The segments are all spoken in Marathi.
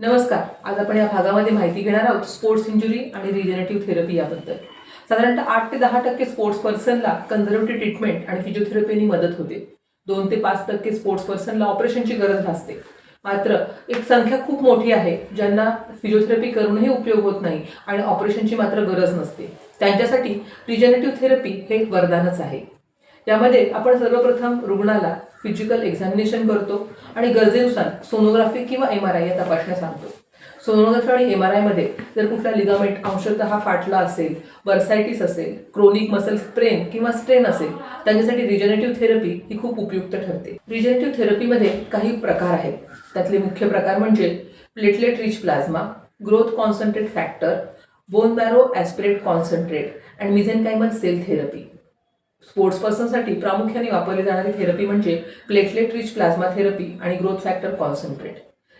नमस्कार. आज आपण या भागामध्ये माहिती घेणार आहोत स्पोर्ट्स इंजुरी आणि रिजनेटिव्ह थेरपी याबद्दल. साधारणतः आठ ते दहा टक्के स्पोर्ट्स पर्सनला कन्झर्वेटिव्ह ट्रीटमेंट आणि फिजिओथेरपीनी मदत होते. दोन ते पाच टक्के स्पोर्ट्स पर्सनला ऑपरेशनची गरज भासते. मात्र एक संख्या खूप मोठी आहे ज्यांना फिजिओथेरपी करूनही उपयोग होत नाही आणि ऑपरेशनची मात्र गरज नसते. त्यांच्यासाठी रिजनेटिव्ह थेरपी हे एक वरदानच आहे. यामध्ये आपण सर्वप्रथम रुग्णाला फिजिकल एक्झामिनेशन करतो आणि गरजेनुसार सोनोग्राफी किंवा एम आर आय या तपासण्या सांगतो. सोनोग्राफी आणि एम आर आयमध्ये जर कुठला लिगामेंट अंशतः फाटला असेल बर्सायटिस असेल क्रोनिक मसल स्प्रेन किंवा स्ट्रेन असेल त्यांच्यासाठी रिजनेटिव्ह थेरपी ही खूप उपयुक्त ठरते. रिजनेटिव्ह थेरपीमध्ये काही प्रकार आहेत. त्यातले मुख्य प्रकार म्हणजे platelet rich plasma growth concentrate factor bone marrow aspirate concentrate and mesenchymal cell therapy sports पर्सनसाठी प्रामुख्याने वापरली जाणारी थेरपी म्हणजे प्लेटलेट रिच प्लाझ्मा थेरपी आणि ग्रोथ फॅक्टर कॉन्सन्ट्रेट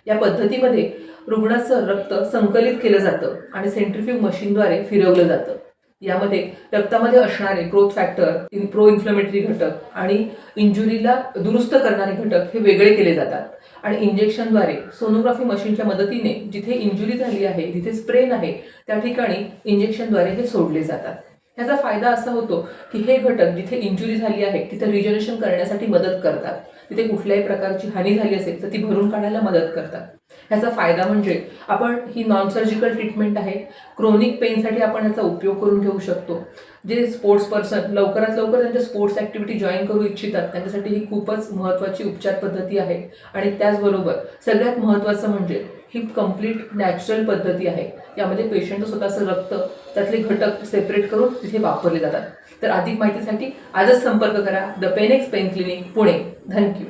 या पद्धतीमध्ये रुग्णाचं रक्त संकलित केलं जातं आणि सेंट्रिफ्यूग मशीनद्वारे फिरवलं जातं. यामध्ये रक्तामध्ये असणारे growth factor in pro inflammatory घटक आणि इंजुरीला दुरुस्त करणारे घटक हे वेगळे केले जातात. आणि इंजेक्शनद्वारे सोनोग्राफी मशीनच्या मदतीने जिथे इंजुरी झाली आहे जिथे स्प्रेन आहे त्या ठिकाणी इंजेक्शनद्वारे हे सोडले जातात. ह्याचा फायदा असा होतो की हे घटक जिथे इंजुरी झाली आहे तिथे रिजनेशन करण्यासाठी मदत करतात. तिथे कुठल्याही प्रकारची हानी झाली असेल तर ती भरून काढायला मदत करतात. ह्याचा फायदा म्हणजे आपण ही नॉन सर्जिकल ट्रीटमेंट आहे क्रोनिक पेनसाठी आपण ह्याचा उपयोग करून घेऊ शकतो. जे स्पोर्ट्स पर्सन लवकरात लवकर त्यांच्या स्पोर्ट्स ॲक्टिव्हिटी जॉईन करू इच्छितात त्यांच्यासाठी ही खूपच महत्त्वाची उपचार पद्धती आहे. आणि त्याचबरोबर सगळ्यात महत्त्वाचं म्हणजे ही कंप्लीट नॅचरल पद्धती आहे. यामध्ये पेशंट स्वतःचं रक्त त्यातले घटक सेपरेट करून तिथे वापरले जातात. तर अधिक माहितीसाठी आजच संपर्क करा. The Penex pain clinic Pune. Thank you